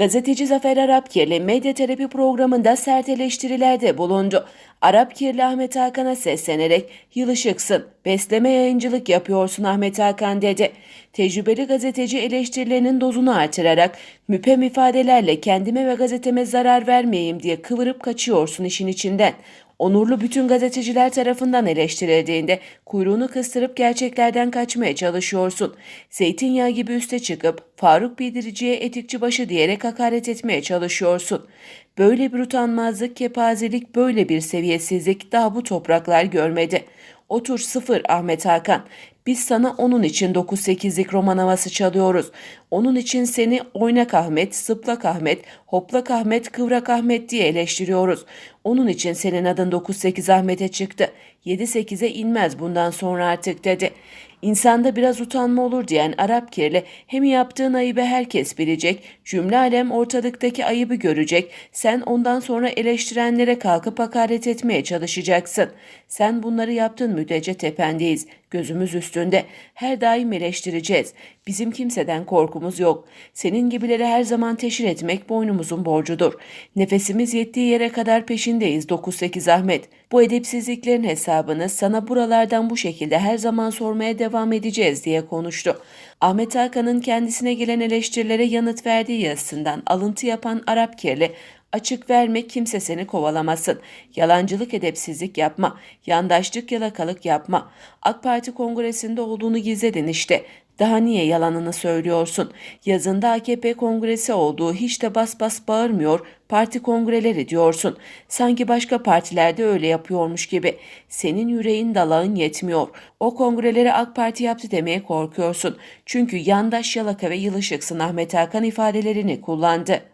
Gazeteci Zafer Arapkirli medya terapi programında sert eleştirilerde bulundu. Arapkirli Ahmet Hakan'a seslenerek yılışıksın, besleme yayıncılık yapıyorsun Ahmet Hakan dedi. Tecrübeli gazeteci eleştirilerinin dozunu artırarak müpem ifadelerle kendime ve gazeteme zarar vermeyeyim diye kıvırıp kaçıyorsun işin içinden. Onurlu bütün gazeteciler tarafından eleştirildiğinde kuyruğunu kıstırıp gerçeklerden kaçmaya çalışıyorsun. Zeytinyağı gibi üste çıkıp Faruk Bildirici'ye etikçi başı diyerek hakaret etmeye çalışıyorsun. Böyle bir utanmazlık, kepazelik, böyle bir seviyesizlik daha bu topraklar görmedi. Otur sıfır Ahmet Hakan. Biz sana onun için 9-8'lik roman havası çalıyoruz. Onun için seni oynak Ahmet, sıplak Ahmet, hoplak Ahmet, kıvrak Ahmet diye eleştiriyoruz. Onun için senin adın 9-8 Ahmet'e çıktı. 7-8'e inmez bundan sonra artık dedi. İnsanda biraz utanma olur diyen Arap kirli hem yaptığın ayıbı herkes bilecek, cümle alem ortalıktaki ayıbı görecek, sen ondan sonra eleştirenlere kalkıp hakaret etmeye çalışacaksın. Sen bunları yaptığın müddetçe tependeyiz, gözümüz üstünde, her daim eleştireceğiz. Bizim kimseden korkumuz yok. Senin gibileri her zaman teşhir etmek boynumuzun borcudur. Nefesimiz yettiği yere kadar peşindeyiz 9-8 Ahmet. Bu edepsizliklerin hesabını sana buralardan bu şekilde her zaman sormaya devam edeceğiz diye konuştu. Ahmet Hakan'ın kendisine gelen eleştirilere yanıt verdiği yazısından alıntı yapan Arap kirli Açık verme kimse seni kovalamasın. Yalancılık edepsizlik yapma. Yandaşlık yalakalık yapma. AK Parti kongresinde olduğunu gizledin işte. Daha niye yalanını söylüyorsun? Yazında AKP kongresi olduğu hiç de bas bas bağırmıyor, parti kongreleri diyorsun. Sanki başka partilerde öyle yapıyormuş gibi. Senin yüreğin dalağın yetmiyor. O kongreleri AK Parti yaptı demeye korkuyorsun. Çünkü yandaş yalaka ve yılışıksın Ahmet Hakan ifadelerini kullandı.